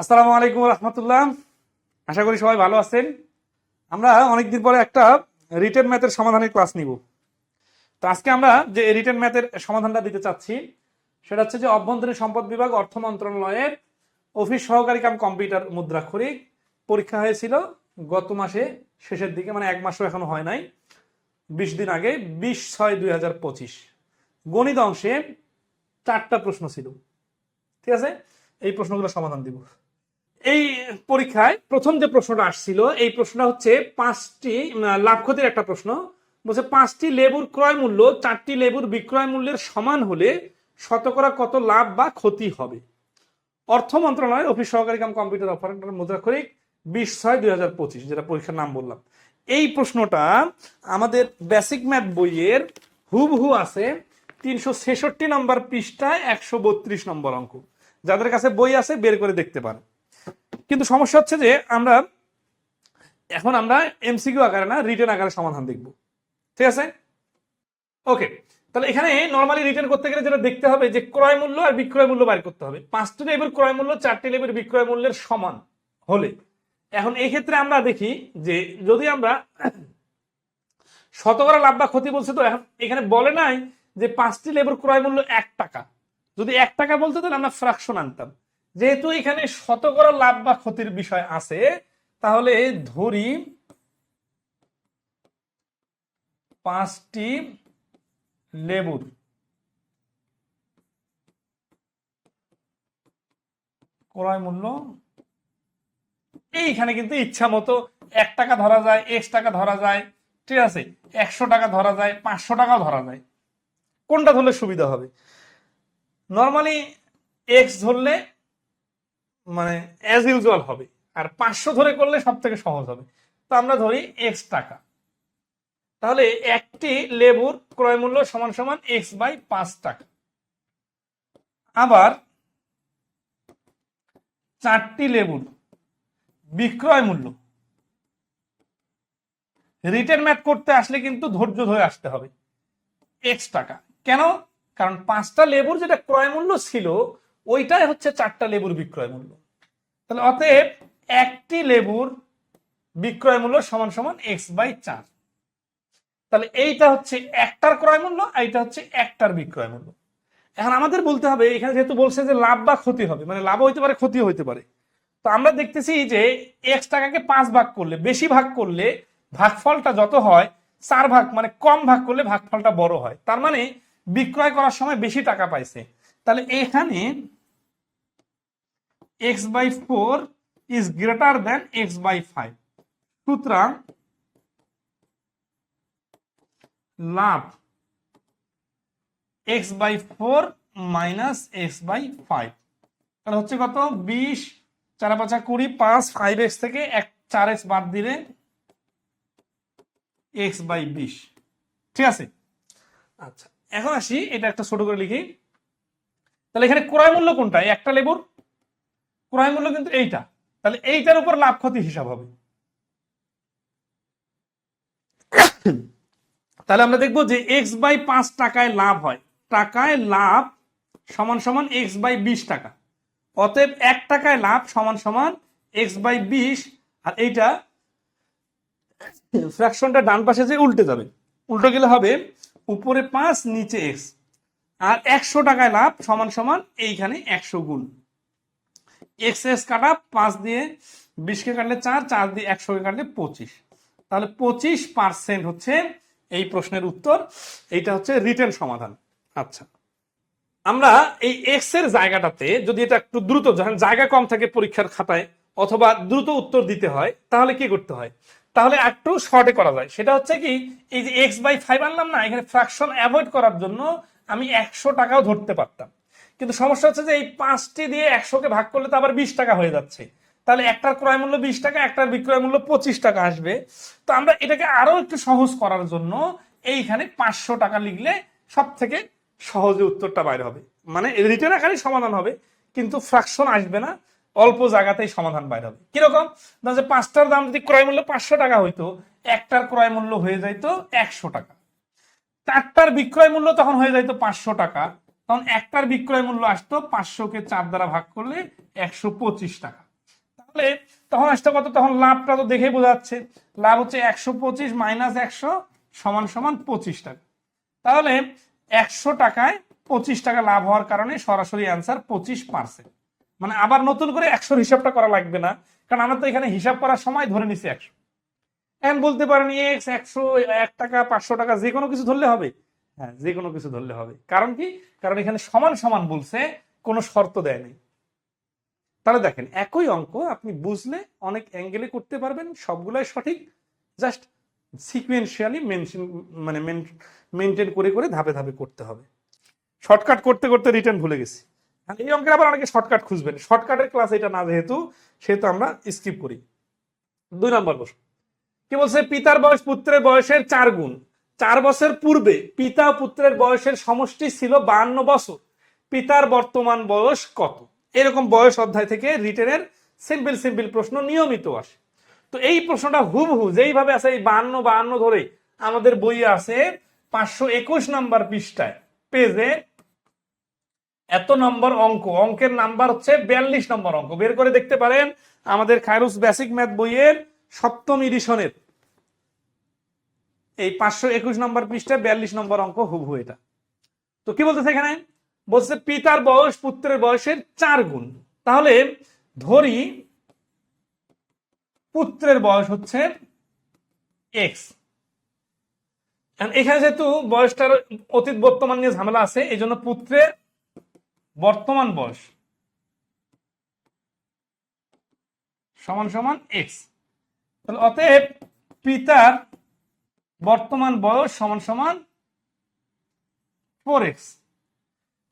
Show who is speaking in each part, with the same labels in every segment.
Speaker 1: আসসালামু আলাইকুম রহমতুল্লাহ। আশা করি সবাই ভালো আছেন। আমরা অনেকদিন পরে একটা রিটেন ম্যাথের সমাধানের ক্লাস নিব। তো আজকে আমরা যে রিটেন ম্যাথের সমাধানটা দিতে চাচ্ছি, সেটা হচ্ছে যে অভ্যন্তরীণ সম্পদ বিভাগ, অর্থ মন্ত্রণালয়ের অফিস সহকারী কাম কম্পিউটার মুদ্রাক্ষরিক পরীক্ষা হয়েছিল গত মাসে শেষের দিকে মানে এক মাসও এখনও হয় নাই। বিশ দিন আগে, বিশ ছয় দুই হাজার পঁচিশ। গণিত অংশে চারটা প্রশ্ন ছিল। ঠিক আছে? এই প্রশ্নগুলো সমাধান দিব। এই পরীক্ষায় প্রথম যে প্রশ্নটা আসছিল, এই প্রশ্নটা হচ্ছে পাঁচটি লাভ ক্ষতির একটা প্রশ্ন। বলছে, পাঁচটি লেবুর ক্রয় মূল্য চারটি লেবুর বিক্রয় মূল্যের সমান হলে শতকরা কত লাভ বা ক্ষতি হবে? অর্থ মন্ত্রণালয়ের অফিস সহকারী কাম কম্পিউটার অপারেটর মুদ্রাক্ষরিক বিশ ছয় দুই হাজার পঁচিশ, যেটা পরীক্ষার নাম বললাম। এই প্রশ্নটা আমাদের বেসিক ম্যাথ বইয়ের হুবহু আছে তিনশো ছেষট্টি নম্বর পৃষ্ঠায় একশো বত্রিশ নম্বর অঙ্ক। যাদের কাছে বই আছে, বের করে দেখতে পারেন। কিন্তু সমস্যা হচ্ছে যে আমরা, এখন আমরা এমসিকিউ আকারে না রিটার্ন আকারে সমাধান দেখব। ঠিক আছে? ওকে তাহলে এখানে নর্মালি রিটার্ন করতে গেলে যেটা দেখতে হবে যে ক্রয় মূল্য আর বিক্রয় মূল্য বাইর করতে হবে। পাঁচটি লেবের ক্রয় মূল্য, চারটি লেবের বিক্রয় মূল্যের সমান হলে। এখন এই ক্ষেত্রে আমরা দেখি যে যদি আমরা শতকরা লাভ বা ক্ষতি বলছে তো, এখন এখানে বলে নাই যে পাঁচটি লেবুর ক্রয় মূল্য এক টাকা। যদি এক টাকা বলতো তাহলে আমরা ফ্রাকশন আনতাম। যেহেতু এখানে শতকরা লাভ বা ক্ষতির বিষয় আছে, তাহলে ধরি পাঁচটি লেবুর। ক্রয় মূল্য। এইখানে কিন্তু ইচ্ছা মতো এক টাকা ধরা যায়, এক্স টাকা ধরা যায়, ঠিক আছে, একশো টাকা ধরা যায়, পাঁচশো টাকাও ধরা যায়। কোনটা ধরলে সুবিধা হবে? নর্মালি এক্স ধরলে মানে অ্যাজ ইউজুয়াল হবে। আর পাঁচশো ধরে করলে সব থেকে সহজ হবে। তো আমরা ধরি এক্স টাকা। তাহলে একটি লেবুর ক্রয় মূল্য সমান সমান এক্স বাই পাঁচ টাকা। আবার চারটি লেবুর বিক্রয় মূল্য। রিটেন ম্যাথ করতে আসলে কিন্তু ধৈর্য ধরে আসতে হবে। এক্স টাকা। কেন? কারণ পাঁচটা লেবুর যেটা ক্রয় মূল্য ছিল, ওইটাই হচ্ছে চারটা লেবুর বিক্রয় মূল্য। তাহলে অতএব একটি লেবুর বিক্রয় মূল্য সমান সমান এক্স বাই চার। তাহলে এইটা হচ্ছে একটার ক্রয় মূল্য এইটা হচ্ছে একটার বিক্রয় মূল্য। এখন আমাদের বলতে হবে, এখানে যেহেতু বলছে যে লাভ বা ক্ষতি হবে মানে লাভ হইতে পারে ক্ষতি হইতে পারে। তো আমরা দেখতেছি যে এক্স টাকাকে পাঁচ ভাগ করলে, বেশি ভাগ করলে ভাগফলটা যত হয়, চার ভাগ মানে কম ভাগ করলে ভাগফলটা বড় হয়। তার মানে বিক্রয় করার সময় বেশি টাকা পাইছে। তাহলে এখানে x by four is greater than x by five সুতরাং লাভ x by four minus x by five তাহলে হচ্ছে কত? বিশ চার পাঁচা কুড়ি পাঁচ ফাইভ এক্স থেকে এক চার এক্স বাদ দিলে এক্স বাই বিশ। ঠিক আছে? আচ্ছা। এখন আসি এটা একটা ছোট করে লিখি। তাহলে এখানে ক্রয় মূল্য কোনটা? একটা লেবুর ক্রয় মূল্য কিন্তু এইটা। তাহলে এইটার উপর লাভ ক্ষতি হিসাব হবে। তাহলে আমরা দেখব যে এক্স বাই পাঁচ টাকায় লাভ হয়। টাকায় লাভ সমান সমান এক্স বাই বিশ টাকা। অতএব এক টাকায় লাভ সমান সমান এক্স বাই বিশ, আর এইটা ফ্র্যাকশনটা ডান পাশে যে উল্টে যাবে। উল্টো গেলে হবে উপরে পাঁচ, নিচে এক্স আর একশো টাকায় লাভ সমান সমান এইখানে একশো গুণ। এক্স এক্স কাটা, পাঁচ দিয়ে বিশকে কাটলে চার চার দিয়ে একশোকে কাটলে পঁচিশ। তাহলে পঁচিশ পার্সেন্ট হচ্ছে এই প্রশ্নের উত্তর। এইটা হচ্ছে রিটেন সমাধান। আচ্ছা। আমরা এই এক্সের জায়গাটাতে যদি এটা একটু দ্রুত জায়গা কম থাকে পরীক্ষার খাতায়, অথবা দ্রুত উত্তর দিতে হয়, তাহলে কি করতে হয়? তাহলে একটু শর্টে করা যায়। সেটা হচ্ছে কি, এই যে এক্স বাই ফাইভ আনলাম না, এখানে ফ্র্যাকশন অ্যাভয়েড করার জন্য আমি একশো টাকাও ধরতে পারতাম। কিন্তু সমস্যা হচ্ছে যে এই পাঁচটি দিয়ে একশোকে ভাগ করলে তো আবার বিশ টাকা হয়ে যাচ্ছে। তাহলে একটার ক্রয় মূল্য বিশ টাকা, একটার বিক্রয় মূল্য পঁচিশ টাকা আসবে। তো আমরা এটাকে আরও একটু সহজ করার জন্য এইখানে পাঁচশো টাকা লিখলে সব থেকে সহজে উত্তরটা বাইরে হবে। মানে রিটার্ন আকারে সমাধান হবে, কিন্তু ফ্র্যাকশন আসবে না, অল্প জায়গাতেই সমাধান বাইরে হবে। কীরকম? যে পাঁচটার দাম যদি ক্রয় মূল্য পাঁচশো টাকা হইতো, একটার ক্রয় মূল্য হয়ে যাইতো একশো টাকা। চারটার বিক্রয় মূল্য তখন হয়ে যাইতো পাঁচশো টাকা। তখন একটার বিক্রয় মূল্য আসতো পাঁচশোকে চার দ্বারা ভাগ করলে একশো পঁচিশ টাকা। তাহলে তখন আসতে কত? তখন লাভটা তো দেখে বোঝা যাচ্ছে। লাভ হচ্ছে একশো পঁচিশ মাইনাস একশো সমান সমান পঁচিশ টাকা। তাহলে একশো টাকায় পঁচিশ টাকা লাভ হওয়ার কারণে সরাসরি অ্যান্সার পঁচিশ পার্সেন্ট মানে আবার নতুন করে একশোর হিসাবটা করা লাগবে না, কারণ আমরা তো এখানে হিসাব করার সময় ধরে নিছি একশো। এখন বলতে পারেন, এক্স একশো, এক টাকা, পাঁচশো টাকা, যে কোনো কিছু ধরলে হবে। হ্যাঁ যে কোনো কিছু ধরলে হবে। কারণ কি? কারণ এখানে সমান সমান বলছে, কোনো শর্ত দেয় নাই। তাহলে দেখেন, একই অঙ্ক আপনি বুঝলে অনেক অ্যাঙ্গেলে করতে পারবেন, সবগুলাই সঠিক। জাস্ট সিকুয়েন্সিয়ালি মেনশন মানে মেনটেন করে করে ধাপে ধাপে করতে হবে। শর্টকাট করতে করতে রিটার্ন ভুলে গেছি। এই অঙ্কের আবার অনেকে শর্টকাট খুঁজবেন। শর্টকাটের ক্লাস এটা না যেহেতু, সেহেতু আমরা স্কিপ করি। দুই নম্বর প্রশ্ন। কি বলছে? পিতার বয়স পুত্রের বয়সের চার গুণ। চার বছর পূর্বে পিতা পুত্রের বয়সের সমষ্টি ছিল বাহান্ন বছর। পিতার বর্তমান বয়স কত? এরকম বয়স অধ্যায় থেকে রিটেনের সিম্পল সিম্পল প্রশ্ন নিয়মিত আসে। তো এই প্রশ্নটা হুবহু যেইভাবে আছে, এই বাহান্ন বাহান্ন ধরে আমাদের বইয়ে আছে পাঁচশো একুশ নাম্বার পৃষ্ঠায়। পেজে এত নম্বর অঙ্ক, অঙ্কের নাম্বার হচ্ছে বিয়াল্লিশ নম্বর অঙ্ক। বের করে দেখতে পারেন আমাদের খায়রুস বেসিক ম্যাথ বইয়ের সপ্তম এডিশনের এই পাঁচশো একুশ নম্বর পৃষ্ঠায় বিয়াল্লিশ নম্বর অঙ্ক হুবহু এটা। তো কি বলতেছে এখানে? বলছে পিতার বয়স পুত্রের বয়সের চার গুণ। তাহলে ধরি পুত্রের বয়স হচ্ছে এক্স এখানে যেহেতু বয়সটার অতীত বর্তমান নিয়ে ঝামেলা আছে এই জন্য পুত্রের বর্তমান বয়স সমান সমান এক্স তাহলে অতএব পিতার বর্তমান বয়স সমান সমান ফোর এক্স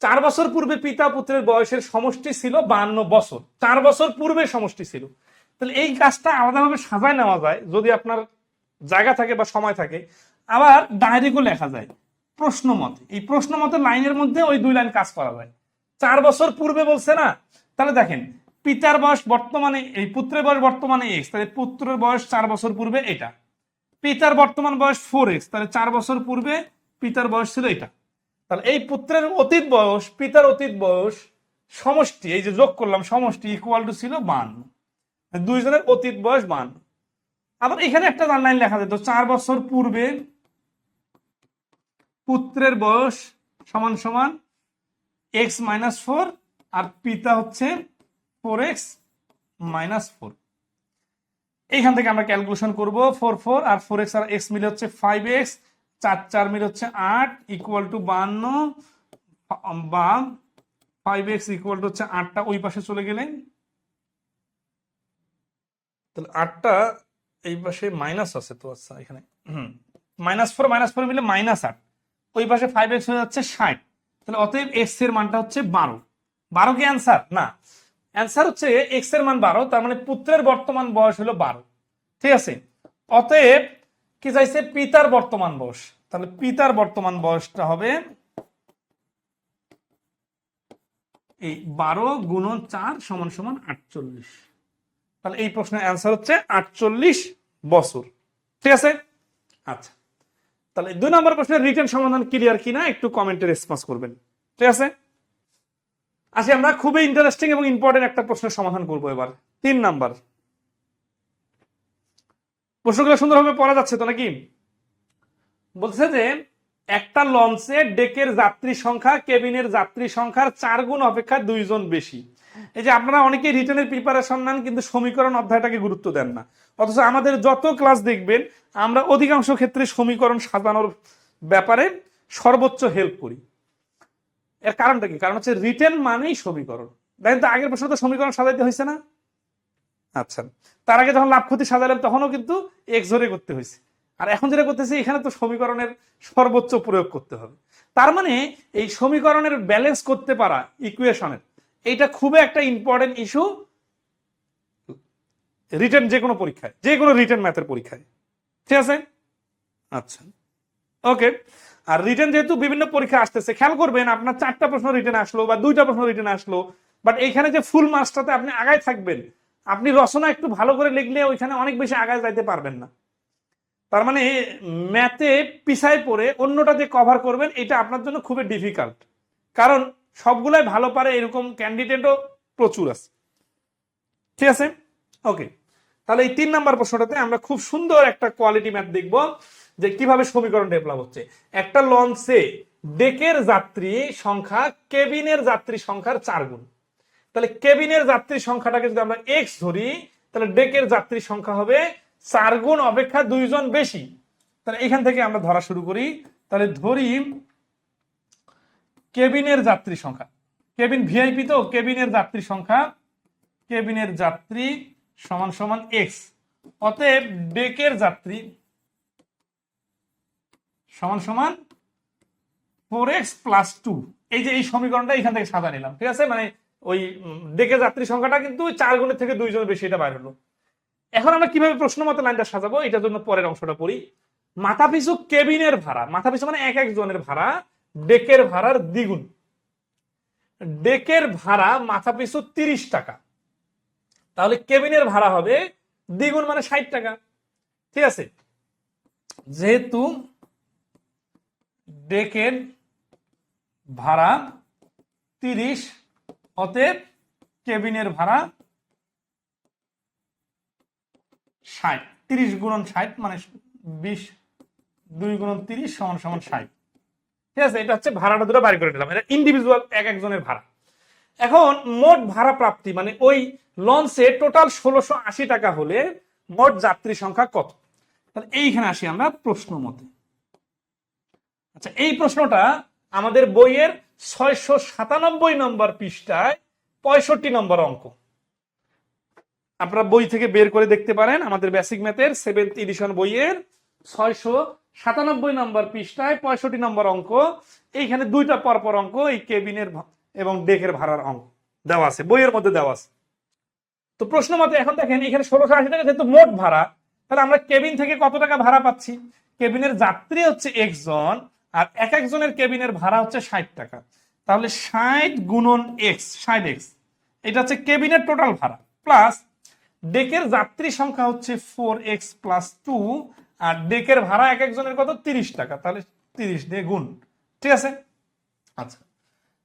Speaker 1: চার বছর পূর্বে পিতা পুত্রের বয়সের সমষ্টি ছিল বান্ন বছর। চার বছর পূর্বে সমষ্টি ছিল। তাহলে এই কাজটা আলাদাভাবে সাজায় নেওয়া যায়, যদি আপনার জায়গা থাকে বা সময় থাকে। আবার ডায়েরিকেও লেখা যায়, প্রশ্ন মতে। এই প্রশ্ন মতে লাইনের মধ্যে ওই দুই লাইন কাজ করা যায়। চার বছর পূর্বে বলছে না? তাহলে দেখেন, পিতার বয়স বর্তমানে, এই পুত্রের বয়স বর্তমানে এক্স তাহলে পুত্রের বয়স চার বছর পূর্বে এটা। পিতার বর্তমান বয়স ফোর এক্স তাহলে চার বছর পূর্বে পিতার বয়স ছিল এটা তাহলে এই পুত্রের অতীত বয়স, পিতার অতীত বয়স সমষ্টি, এই যে যোগ করলাম, সমষ্টি ইকুয়াল টু ছিল বান দুইজনের অতীত বয়স বান আবার এখানে একটা লাইন লেখা যেত, চার বছর পূর্বে পুত্রের বয়স সমান সমান এক্স মাইনাস ফোর আর পিতা হচ্ছে ফোর এক্স মাইনাস ফোর এইখান থেকে আমরা ক্যালকুলেশন করব ফোর ফোর আর ফোর এক্স আর এক্স মিলে হচ্ছে ফাইভ এক্স চার চার মিলে হচ্ছে আট ইকুয়াল টু বান্ন, বা ফাইভ এক্স ইকুয়াল টু হচ্ছে আটটা ওই পাশে চলে গেলেন তাহলে আটটা এই পাশে মাইনাস আছে তো আচ্ছা এখানে মাইনাস ফোর মাইনাস ফোর মিলে মাইনাস আট, ওই পাশে ফাইভ এক্স হয়ে যাচ্ছে ষাট, তাহলে অতএব এক্সের মানটা হচ্ছে বারো। বারো কি অ্যান্সার না। অ্যান্সার হচ্ছে এক্সের মান বারো, তার মানে পুত্রের বর্তমান বয়স হলো বারো। ঠিক আছে? অতএব কি চাইছে? পিতার বর্তমান বয়স। তাহলে পিতার বর্তমান বয়সটা হবে এই বারো গুণন চার সমান সমান আটচল্লিশ। তাহলে এই প্রশ্নের অ্যান্সার হচ্ছে আটচল্লিশ বছর। ঠিক আছে? আচ্ছা। তাহলে দুই নম্বর প্রশ্নের রিটার্ন সমাধান ক্লিয়ার কিনা একটু কমেন্টে রেসপন্স করবেন। ঠিক আছে? আসি, আমরা খুবই ইন্টারেস্টিং এবং ইম্পর্টেন্ট একটা প্রশ্নের সমাধান করব এবার। তিন নাম্বার। প্রশ্নগুলো সুন্দরভাবে পড়া যাচ্ছে তো নাকি? বলছে যে, একটা লঞ্চে ডেকের যাত্রী সংখ্যা, কেবিনের যাত্রী সংখ্যার চার গুণ অপেক্ষা দুইজন বেশি। এই যে আপনারা অনেকেই রিটার্নের প্রিপারেশন নেন, কিন্তু সমীকরণ অধ্যায়টাকে গুরুত্ব দেন না। অথচ আমাদের যত ক্লাস দেখবেন, আমরা অধিকাংশ ক্ষেত্রে সমীকরণ সাজানোর ব্যাপারে সর্বোচ্চ হেল্প করি। এর কারণটা কি? কারণ হচ্ছে রিটেন মানেই সমীকরণ। দেখেন তো আগের প্রশ্ন তো সমীকরণ সাজাইতে হয়েছে না? আচ্ছা। তার আগে যখন লাভ ক্ষতি সাজালাম তখনও কিন্তু এক্স ধরে করতে হয়েছে আর এখন যেটা করতেছি এখানে তো সমীকরণের সর্বোচ্চ প্রয়োগ করতে হবে। তার মানে এই সমীকরণের ব্যালেন্স করতে পারা ইকুয়েশনের এইটা খুবই একটা ইম্পর্টেন্ট ইস্যু রিটার্ন যে কোনো পরীক্ষায় যে কোনো রিটার্ন ম্যাথের পরীক্ষায়। ঠিক আছে? আচ্ছা। ওকে আর রিটার্ন যেহেতু বিভিন্ন পরীক্ষা আসতেছে, খেয়াল করবেন আপনার চারটা প্রশ্ন রিটার্ন আসলো বা দুইটা প্রশ্ন রিটার্ন আসলো বাট এইখানে যে ফুল মার্কসটাতে আপনি আগায় থাকবেন, আপনি রচনা একটু ভালো করে লিখলে ওইখানে অনেক বেশি আগায় যাইতে পারবেন না। তার মানে ম্যাথে পিছায় পড়ে অন্যটা যে কভার করবেন, এটা আপনার জন্য খুবই ডিফিকাল্ট কারণ সবগুলাই ভালো পারে এরকম ক্যান্ডিডেটও প্রচুর আছে। ঠিক আছে? ওকে তাহলে এই তিন নাম্বার প্রশ্নটাতে আমরা খুব সুন্দর একটা কোয়ালিটি ম্যাথ দেখব। যে কীভাবে সমীকরণ ডেভেলপ হচ্ছে। একটা লঞ্চে ডেকের যাত্রী সংখ্যা কেবিনের যাত্রী সংখ্যার চার গুণ। তাহলে কেবিনের যাত্রী সংখ্যাটাকে যদি আমরা এক্স ধরি, তাহলে ডেকের যাত্রী সংখ্যা হবে চার গুণ অপেক্ষা দুইজন বেশি। তাহলে এখান থেকে আমরা ধরা শুরু করি। তাহলে ধরি কেবিনের যাত্রী সংখ্যা। কেবিন ভিআইপি তো? কেবিনের যাত্রী সংখ্যা, কেবিনের যাত্রী সমান সমান এক্স অতএব ডেকের যাত্রী সমান সমান ফোর এক্স প্লাস টু এই যে এই সমীকরণটা এখান থেকে সাজা নিলাম, ঠিক আছে? মানে ওই ডেকে যাত্রী সংখ্যাটা কিন্তু চার গুণের থেকে দুইজন বেশি এটা বাইর হলো। এখন আমরা কীভাবে প্রশ্ন মতো লাইনটা সাজাবো? এটার জন্য পরের অংশটা পড়ি। মাথা পিছু কেবিনের ভাড়া মাথা পিছু মানে এক একজনের ভাড়া, ডেকের ভাড়ার দ্বিগুণ। ডেকের ভাড়া মাথা পিছু তিরিশ টাকা। তাহলে কেবিনের ভাড়া হবে দ্বিগুণ মানে ষাট টাকা, ঠিক আছে? যেহেতু ডেকের ভাড়া তিরিশ, অতএব কেবিনের ভাড়া ষাট, তিরিশ গুণন ষাট মানে বিশ, দুই গুণন তিরিশ সমান সমান ষাট। ঠিক আছে, এটা হচ্ছে ভাড়াটা দুটো বাড়ি করে দিলাম এটা ইন্ডিভিজুয়াল এক একজনের ভাড়া। এখন মোট ভাড়া প্রাপ্তি মানে ওই লঞ্চে টোটাল ষোলোশো আশি টাকা হলে মোট যাত্রী সংখ্যা কত? তাহলে এইখানে আসি আমরা প্রশ্ন মতে। আচ্ছা এই প্রশ্নটা আমাদের বইয়ের ছয়শো সাতানব্বই নম্বর পৃষ্ঠায় পঁয়ষট্টি নম্বর অঙ্ক। আপনারা বই থেকে বের করে দেখতে পারেন, আমাদের বেসিক ম্যাথের সেভেন্থ এডিশন বইয়ের ছয়শো সাতানব্বই নম্বর পৃষ্ঠায় পঁয়ষট্টি নম্বর অঙ্ক। এইখানে দুইটা পরপর অঙ্ক, এই কেবিনের এবং ডেকের ভাড়ার অঙ্ক দেওয়া আছে, বইয়ের মধ্যে দেওয়া আছে। তো প্রশ্ন মতে এখন দেখেন, এখানে ষোলোশো আশি টাকা যেহেতু মোট ভাড়া, তাহলে আমরা কেবিন থেকে কত টাকা ভাড়া পাচ্ছি? কেবিনের যাত্রী হচ্ছে একজন আর এক একজনের কেবিনের ভাড়া হচ্ছে ষাট টাকা। তাহলে ষাট গুণন এক্স ষাট এক্স এটা হচ্ছে কেবিনের টোটাল ভাড়া। প্লাস ডেকের যাত্রী সংখ্যা হচ্ছে ফোর এক্স প্লাস টু আর ডেকের ভাড়া এক একজনের কত? তিরিশ টাকা। তাহলে তিরিশ দিয়ে গুণ। ঠিক আছে? আচ্ছা।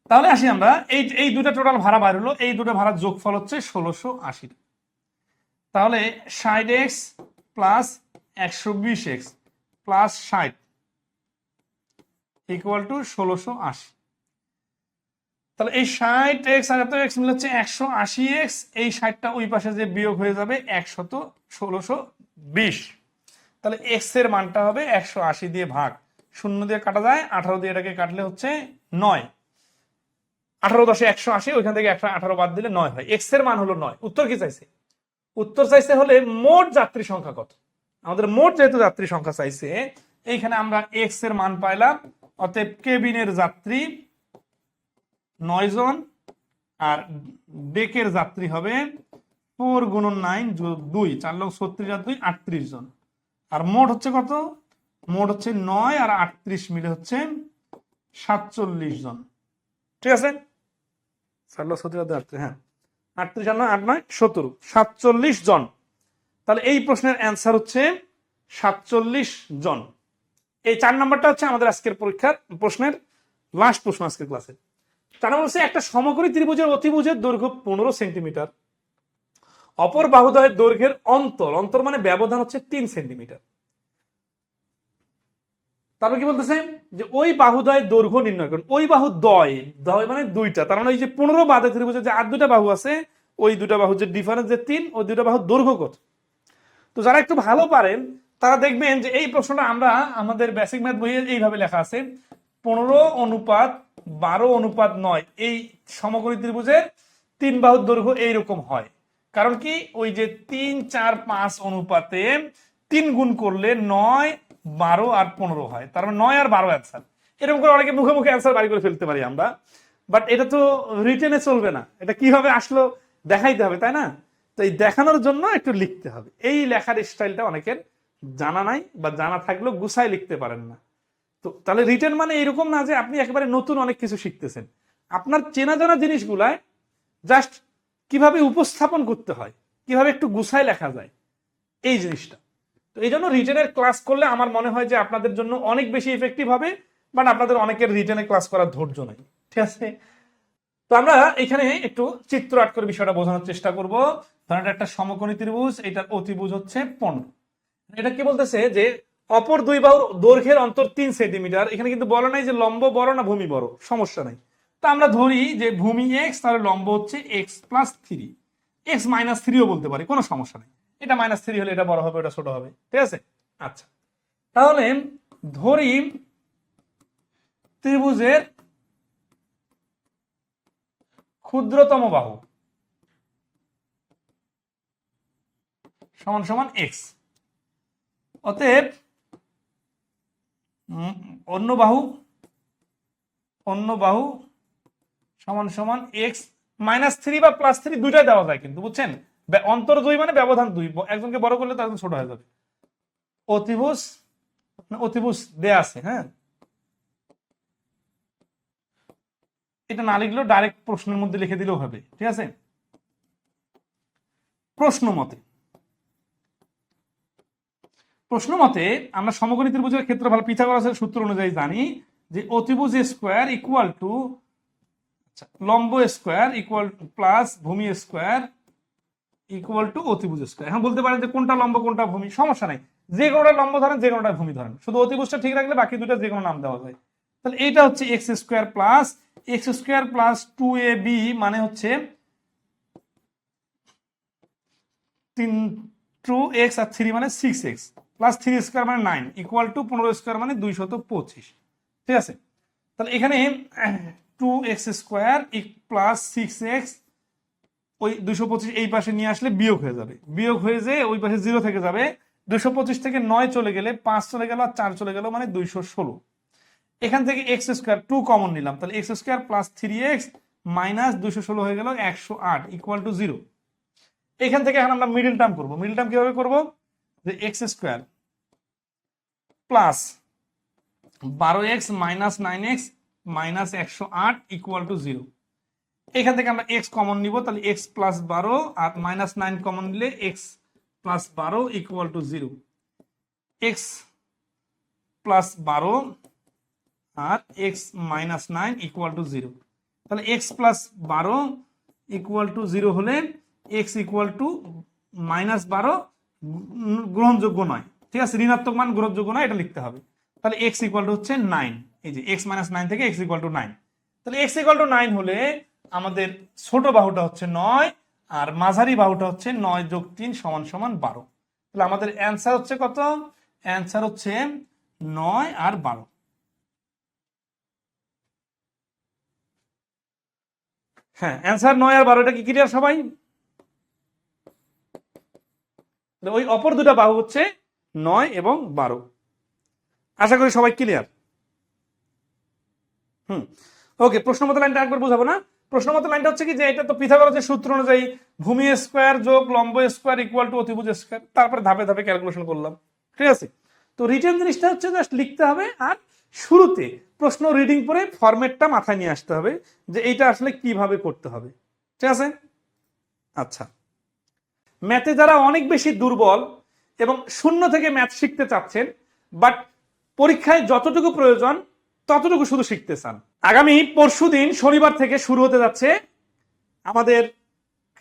Speaker 1: তাহলে আসি আমরা। এই এই দুটো টোটাল ভাড়া বার হলো। এই দুটো ভাড়ার যোগফল হচ্ছে ষোলোশো আশি তাহলে ষাট এক্স প্লাস একশো বিশ এক্স প্লাস ষাট। ইকুয়াল টু ষোলোশো আশি। তাহলে এই ষাট এক্স আর এত এক্স মিলে হচ্ছে একশো আশি এক্স। এই ষাটটা ওই পাশে যে বিয়োগ হয়ে যাবে একশত ষোলোশো বিশ। তাহলে এক্সের মানটা হবে একশো আশি দিয়ে ভাগ। শূন্য দিয়ে কাটা যায়, আঠারো দিয়ে এটাকে কাটলে হচ্ছে নয়। আঠারো দশে একশো আশি, ওইখান থেকে একশো আঠারো বাদ দিলে নয় হয়। এক্সের মান হলো নয়। উত্তর কি চাইছে? উত্তর চাইছে হলে মোট যাত্রী সংখ্যা কত? আমাদের মোট যেহেতু যাত্রী সংখ্যা চাইছে, এইখানে আমরা এক্সের মান পাইলাম অতএব কেবিনের যাত্রী নয় জন আর ডেকের যাত্রী হবে ফোর গুণন নাইন দুই, চার লক্ষ ছত্রিশ আর দুই, আটত্রিশ জন। আর মোট হচ্ছে কত? মোট হচ্ছে নয় আর আটত্রিশ মিলে হচ্ছে সাতচল্লিশ জন। ঠিক আছে? চার লক্ষ ছত্রিশ আর দুই হ্যাঁ। আটত্রিশ আর নয়, আট নয় সতেরো সাতচল্লিশ জন। তাহলে এই প্রশ্নের অ্যান্সার হচ্ছে সাতচল্লিশ জন। এই চার নাম্বারটা হচ্ছে আমাদের আজকের পরীক্ষার প্রশ্নের লাস্ট প্রশ্ন আজকের ক্লাসে তার হচ্ছে, একটা সমকোণী ত্রিভুজের অতিভুজের দৈর্ঘ্য পনেরো সেন্টিমিটার। অপর বাহুদয়ের দৈর্ঘ্যের অন্তর অন্তর মানে ব্যবধান হচ্ছে তিন সেন্টিমিটার। তারপর কি বলতেছে? যে ওই বাহুদয়ের দৈর্ঘ্য নির্ণয় করুন। ওই বাহু দয় দয় মানে দুইটা। তার মানে ওই যে পনেরো বাদে ত্রিভুজের যে আর দুটা বাহু আছে, ওই দুটা বাহু যে ডিফারেন্স যে তিন, ওই দুটা বাহু দৈর্ঘ্য কত? তো যারা একটু ভালো পারেন তারা দেখবেন যে এই প্রশ্নটা আমরা আমাদের বেসিক ম্যাথ বইয়ে এইভাবে লেখা আছে, পনেরো অনুপাত বারো অনুপাত নয়, এই সমকোণী ত্রিভুজের তিন বাহুর দৈর্ঘ্য এইরকম হয়। কারণ কি? ওই যে তিন, চার, পাঁচ অনুপাতে তিন গুণ করলে নয়, বারো আর পনেরো হয়। তার মানে নয় আর বারো অ্যান্সার এরকম করে অনেকে মুখে মুখে অ্যান্সার বাড়ি করে ফেলতে পারি আমরা। বাট এটা তো রিটেনে চলবে না। এটা কীভাবে আসলো দেখাইতে হবে, তাই না? তো এই দেখানোর জন্য একটু লিখতে হবে। এই লেখার স্টাইলটা অনেকের জানা নাই বা জানা থাকলেও গুছায় লিখতে পারেন না। তো তাহলে রিটেন মানে এরকম না যে আপনি একেবারে নতুন অনেক কিছু শিখতেছেন। আপনার চেনা জানা জিনিসগুলায় জাস্ট কীভাবে উপস্থাপন করতে হয়, কীভাবে একটু গুছায় লেখা যায়, এই জিনিসটা। তো এই জন্য রিটেনের ক্লাস করলে আমার মনে হয় যে আপনাদের জন্য অনেক বেশি ইফেক্টিভ হবে বাট আপনাদের অনেকের রিটেনে ক্লাস করার ধৈর্য নেই। ঠিক আছে? তো তো আমরা এখানে একটু চিত্র আট করে বিষয়টা বোঝানোর চেষ্টা করব। ধরেন একটা সমকোণী ত্রিভুজ, এটার অতিভুজ হচ্ছে পনেরো। এটা কি বলতেছে যে অপর দুই বাহুর দৈর্ঘ্যের অন্তর তিন সেন্টিমিটার। এখানে কিন্তু বলা নাই যে লম্ব বড় না ভূমি বড়, সমস্যা নাই। তা আমরা ধরি যে ভূমি এক্স তাহলে লম্ব হচ্ছে x plus three x minus থ্রিও বলতে পারি, কোনো সমস্যা নেই। এটা মাইনাস থ্রি হলে এটা বড় হবে এটা ছোট হবে, ঠিক আছে? আচ্ছা। তাহলে ধরি ত্রিভুজের ক্ষুদ্রতম বাহু সমান সমান এক্স অতএব অন্য বাহু অন্য বাহু সমান সমান এক্স মাইনাস থ্রি বা প্লাস থ্রি দুইটাই দেওয়া যায় কিন্তু, বুঝছেন? অন্তর দুই মানে ব্যবধান দুই। একজনকে বড় করলে তার ছোট হয়ে যাবে। অতিভুজ অতিভুজ দেয়া আছে হ্যাঁ? এটা না লিখলেও ডাইরেক্ট প্রশ্নের মধ্যে লিখে দিলেও হবে, ঠিক আছে? প্রশ্ন মতে প্রশ্ন মতে আমরা সমকোণী ত্রিভুজের ক্ষেত্রফল পিথাগোরাসের সূত্র অনুযায়ী জানি যে অতিভুজ স্কোয়ার ইকুয়াল টু আচ্ছা লম্ব স্কোয়ার ইকুয়াল টু প্লাস ভূমি স্কোয়ার ইকুয়াল টু অতিভুজ স্কোয়ার। এখন বলতে পারেন যে কোনটা লম্ব, কোনটা ভূমি, সমস্যা নাই। যে কোনোটা লম্ব ধরেন, যে কোনোটা ভূমি ধরেন। শুধু অতিভুজটা ঠিক রাখলে বাকি দুটো যে কোনো নাম দেওয়া যায়। তাহলে এইটা হচ্ছে x square plus x square plus two A B মানে হচ্ছে তিন টু এক্স আর থ্রি মানে six x plus three square মানে নাইন ইকুয়াল টু পনেরো স্কোয়ার মানে দুইশত পঁচিশ। ঠিক আছে? তাহলে এখানে two x square plus six x ওই দুশো পঁচিশ এই পাশে নিয়ে আসলে বিয়োগ হয়ে যাবে। বিয়োগ হয়ে যে ওই পাশে জিরো থেকে যাবে। দুশো পঁচিশ থেকে নয় চলে গেলে, পাঁচ চলে গেল আর চার চলে গেল মানে দুইশো ষোলো। এখান থেকে এক্স স্কোয়ার টু কমন নিলাম। তাহলে x square plus three x minus দুশো ষোলো হয়ে গেল একশো আট ইকুয়াল টু জিরো এখান থেকে এখন আমরা মিডিল টার্ম করব। মিডিল টার্ম কীভাবে করব? যে এক্স স্কোয়ার প্লাস বারো x minus nine x minus একশো আট ইকুয়াল টু জিরো এখান থেকে আমরা এক্স কমন নিব, তাহলে এক্স প্লাস বারো আর মাইনাস নাইন কমন নিলে এক্স প্লাস বারো equal to zero x plus বারো আর x minus nine equal to zero তাহলে এক্স প্লাস বারো ইকুয়াল টু জিরো হলে এক্স ইকুয়াল টু মাইনাস বারো গ্রহণযোগ্য নয়। ঠিক আছে? ঋণাত্মক মান গ্রহণযোগ্য নয়, এটা লিখতে হবে। তাহলে এক্স ইকুয়াল টু হচ্ছে নাইন এই যে এক্স মাইনাস নাইন থেকে এক্স ইকুয়াল টু নাইন তাহলে এক্স ইকুয়াল টু নাইন হলে আমাদের ছোট বাহুটা হচ্ছে নয় আর মাঝারি বাহুটা হচ্ছে নয় যোগ তিন সমান সমান বারো। তাহলে আমাদের অ্যান্সার হচ্ছে কত? অ্যান্সার হচ্ছে নয় আর বারো। হ্যাঁ অ্যান্সার নয় আর বারোটা কি ক্লিয়ার সবাই তাহলে ওই অপর দুটা বাহু হচ্ছে নয় এবং বারো। আশা করি সবাই ক্লিয়ার হুম। ওকে প্রশ্ন মতো লাইনটা একবার বোঝাবো না। প্রশ্ন মতো লাইনটা হচ্ছে কি যে এটা তো পিথাগোরাসের সূত্র অনুযায়ী ভূমি স্কোয়ার যোগ লম্ব স্কোয়ার ইকুয়াল টু অতিভুজ স্কোয়ার তারপরে ধাপে ধাপে ক্যালকুলেশন করলাম। ঠিক আছে? তো রিটার্ন জিনিসটা হচ্ছে জাস্ট লিখতে হবে আর শুরুতে প্রশ্ন রিডিং পরে ফরম্যাটটা মাথায় নিয়ে আসতে হবে যে এইটা আসলে কীভাবে করতে হবে। ঠিক আছে? আচ্ছা। ম্যাথে যারা অনেক বেশি দুর্বল এবং শূন্য থেকে ম্যাথ শিখতে চাচ্ছেন বাট পরীক্ষায় যতটুকু প্রয়োজন, ততটুকু শুধু শিখতে চান। আগামী পরশু দিন শনিবার থেকে শুরু হতে যাচ্ছে আমাদের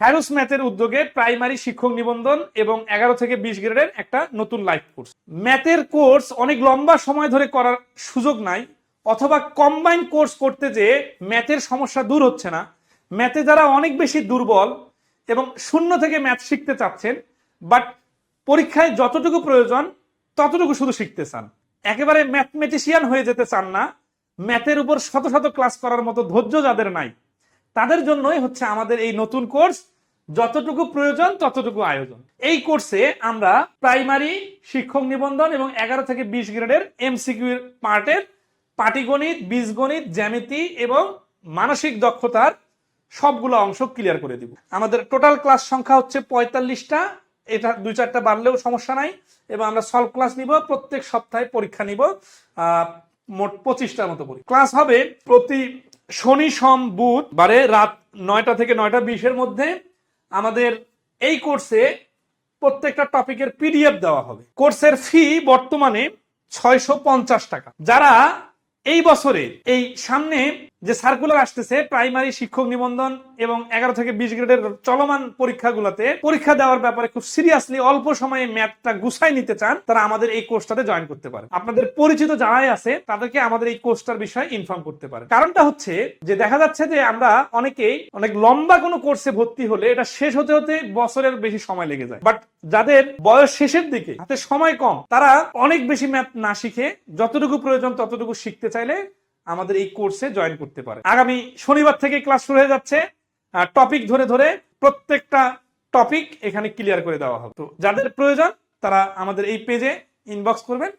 Speaker 1: খায়রুস ম্যাথের উদ্যোগে প্রাইমারি শিক্ষক নিবন্ধন এবং এগারো থেকে বিশ গ্রেডের একটা নতুন লাইফ কোর্স ম্যাথের কোর্স অনেক লম্বা সময় ধরে করার সুযোগ নাই, অথবা কম্বাইন কোর্স করতে যে ম্যাথের সমস্যা দূর হচ্ছে না। ম্যাথে যারা অনেক বেশি দুর্বল এবং শূন্য থেকে ম্যাথ শিখতে চাচ্ছেন, বাট পরীক্ষায় যতটুকু প্রয়োজন, ততটুকু শুধু শিখতে চান। একেবারে ম্যাথমেটিশিয়ান হয়ে যেতে চান না। ম্যাথের উপর শত শত ক্লাস করার মতো ধৈর্য যাদের নাই, তাদের জন্যই হচ্ছে আমাদের এই নতুন কোর্স, যতটুকু প্রয়োজন, ততটুকু আয়োজন। এই কোর্সে আমরা প্রাইমারি, শিক্ষক নিবন্ধন এবং এগারো থেকে বিশ গ্রেডের এমসিকিউ পার্টের পাটিগণিত, বীজগণিত, জ্যামিতি এবং মানসিক দক্ষতার সবগুলো অংশ ক্লিয়ার করে দিব। আমাদের টোটাল ক্লাস সংখ্যা হচ্ছে পঁয়তাল্লিশটা। এটা দুই চারটা বাড়লেও সমস্যা নাই। এবং আমরা সলভ ক্লাস নিব, প্রত্যেক সপ্তাহে পরীক্ষা নিব মোট পঁচিশটার মতো পরীক্ষা। ক্লাস হবে প্রতি শনি, সম, বুধ বারে রাত নয়টা থেকে নয়টা বিশের মধ্যে। আমাদের এই কোর্সে প্রত্যেকটা টপিকের পিডিএফ দেওয়া হবে। কোর্সের ফি বর্তমানে ছয়শো পঞ্চাশ টাকা। যারা এই বছরে, এই সামনে যে সার্কুলার আসতেছে প্রাইমারি শিক্ষক নিবন্ধন এবং এগারো থেকে বিশ গ্রেডের চলমান পরীক্ষাগুলোতে, পরীক্ষা দেওয়ার ব্যাপারে খুব সিরিয়াসলি অল্প সময়ে ম্যাথটা গুছাই নিতে চান, তারা আমাদের এই কোর্সটাতে জয়েন করতে পারে। আপনাদের পরিচিত যারাই আছে, তাদেরকে আমাদের এই কোর্সটার বিষয়ে ইনফর্ম করতে পারে। কারণটা হচ্ছে যে দেখা যাচ্ছে যে আমরা অনেকেই অনেক লম্বা কোনো কোর্সে ভর্তি হলে এটা শেষ হতে হতে বছরের বেশি সময় লেগে যায়। বাট যাদের বয়স শেষের দিকে, হাতে সময় কম, তারা অনেক বেশি ম্যাথ না শিখে যতটুকু প্রয়োজন ততটুকু শিখতে চাইলে আমাদের এই কোর্সে জয়েন করতে পারে। আগামী শনিবার থেকে ক্লাস শুরু হয়ে যাচ্ছে। টপিক ধরে ধরে প্রত্যেকটা টপিক এখানে ক্লিয়ার করে দেওয়া হবে। তো যাদের প্রয়োজন তারা আমাদের এই পেজে ইনবক্স করবেন।